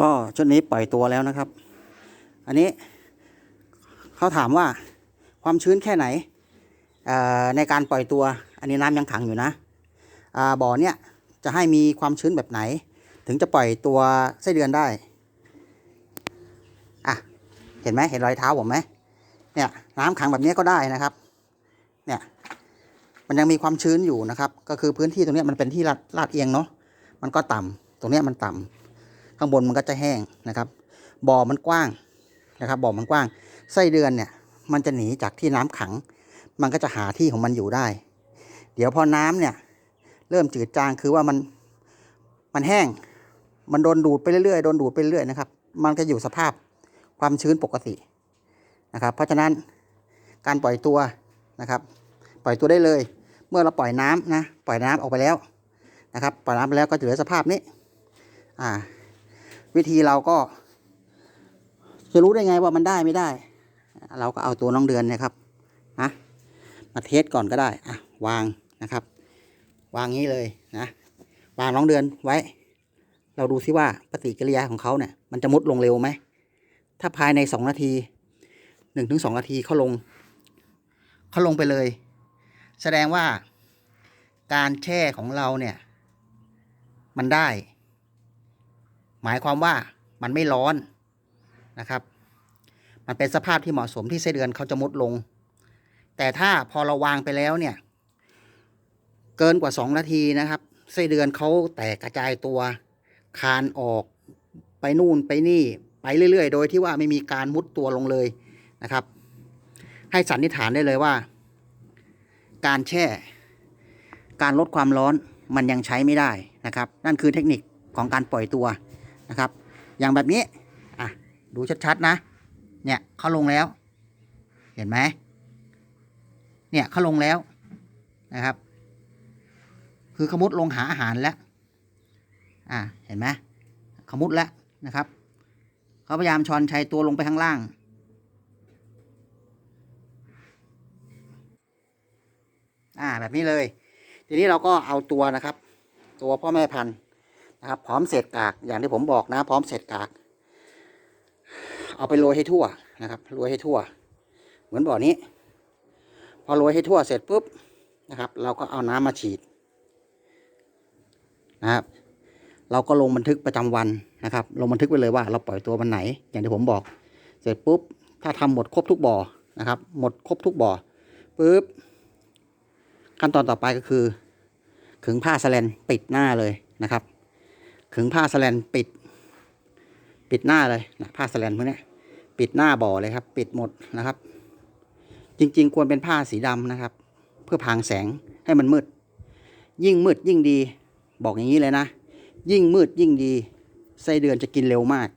ก็ชุดนี้ปล่อยตัวแล้วนะครับ อันนี้เขาถามว่าความชื้นแค่ไหนในการปล่อยตัว อันนี้น้ำยังขังอยู่นะอ่าบ่อเนี่ยจะให้มีความชื้นแบบไหน ถึงจะปล่อยตัวไส้เดือนได้อะเห็นไหมเห็นรอยเท้าผมไหมเนี่ยน้ำขังแบบนี้ก็ได้นะครับ เนี่ยมันยังมีความชื้นอยู่นะครับ ก็คือพื้นที่ตรงนี้มันเป็นที่ลาดลาดเอียงเนาะมันก็ต่ำตรงนี้มันต่ำ ข้างบนมันก็จะแห้งนะครับ บ่อมันกว้างนะครับ บ่อมันกว้าง ไส้เดือนเนี่ย มันจะหนีจากที่น้ำขัง มันก็จะหาที่ของมันอยู่ได้ เดี๋ยวพอน้ำเนี่ย เริ่มจืดจางคือว่ามันมันแห้ง มันโดนดูดไปเรื่อยๆโดนดูดไปเรื่อยๆนะครับ มันก็อยู่สภาพความชื้นปกตินะครับ เพราะฉะนั้นการปล่อยตัวนะครับ ปล่อยตัวได้เลย เมื่อเราปล่อยน้ำนะ ปล่อยน้ำออกไปแล้วนะครับ ปล่อยน้ำไปแล้วก็จะเหลือสภาพนี้ อ่า วิธีเราก็ จะรู้ได้ไงว่ามันได้ไม่ได้ เราก็เอาตัวน้องเดือนเนะครับนะมาเทสก่อนก็ได้อะวางนะครับ วางงี้เลยนะวางน้องเดือนไว้ เราดูซิว่าปฏิกิริยาของเขาเนี่ย มันจะมุดลงเร็วไหมถ้าภายในสองนาทีหนึ่งถึงสองนาทีเขาลงเขาลงไปเลย แสดงว่าการแช่ของเราเนี่ย มันได้ หมายความว่ามันไม่ร้อนนะครับ มันเป็นสภาพที่เหมาะสมที่ไส้เดือนเขาจะมุดลง แต่ถ้าพอเราวางไปแล้วเนี่ยเกินกว่าสองนาทีนะครับไส้เดือนเขาแตกกระจายตัว คานออกไปนู่นไปนี่ไปเรื่อย ๆ โดยที่ว่าไม่มีการมุดตัวลงเลยนะครับ ให้สันนิษฐานได้เลยว่า การแช่ การลดความร้อนมันยังใช้ไม่ได้นะครับ นั่นคือเทคนิคของการปล่อยตัว นะครับ อย่างแบบนี้อะดูชัดๆนะ เนี่ยเขาลงแล้ว เห็นไหมเนี่ยเขาลงแล้วนะครับ คือขมุดลงหาอาหารแล้วอ่าเห็นไหมขมุดแล้วนะครับเขาพยายามชอนชัยตัวลงไปข้างล่าง อ่าแบบนี้เลย ทีนี้เราก็เอาตัวนะครับ ตัวพ่อแม่พันธุ์ นะครับ พร้อมเศษกาก อย่างที่ผมบอกนะ พร้อมเศษกาก เอาไปโรยให้ทั่วนะครับโรยให้ทั่ว เหมือนบ่อนี้ พอโรยให้ทั่วเสร็จปุ๊บนะครับ เราก็เอาน้ำมาฉีดนะครับ เราก็ลงบันทึกประจำวันนะครับ ลงบันทึกไว้เลยว่า เราปล่อยตัววันไหน อย่างที่ผมบอก เสร็จปุ๊บ ถ้าทำหมดครบทุกบ่อนะครับ หมดครบทุกบ่อปุ๊บขั้นตอนต่อไปก็คือขึงผ้าสแลนปิดหน้าเลยนะครับ ขึงผ้าสแลนปิด ปิดหน้าเลยนะผ้าสแลนพวกนี้ปิดหน้าบ่อเลยครับ ปิดหมดนะครับ จริง ๆ ควรเป็นผ้าสีดำนะครับ เพื่อพางแสงให้มันมืด ยิ่งมืดยิ่งดี บอกอย่างนี้เลยนะ ยิ่งมืดยิ่งดีไส้เดือนจะกินเร็วมาก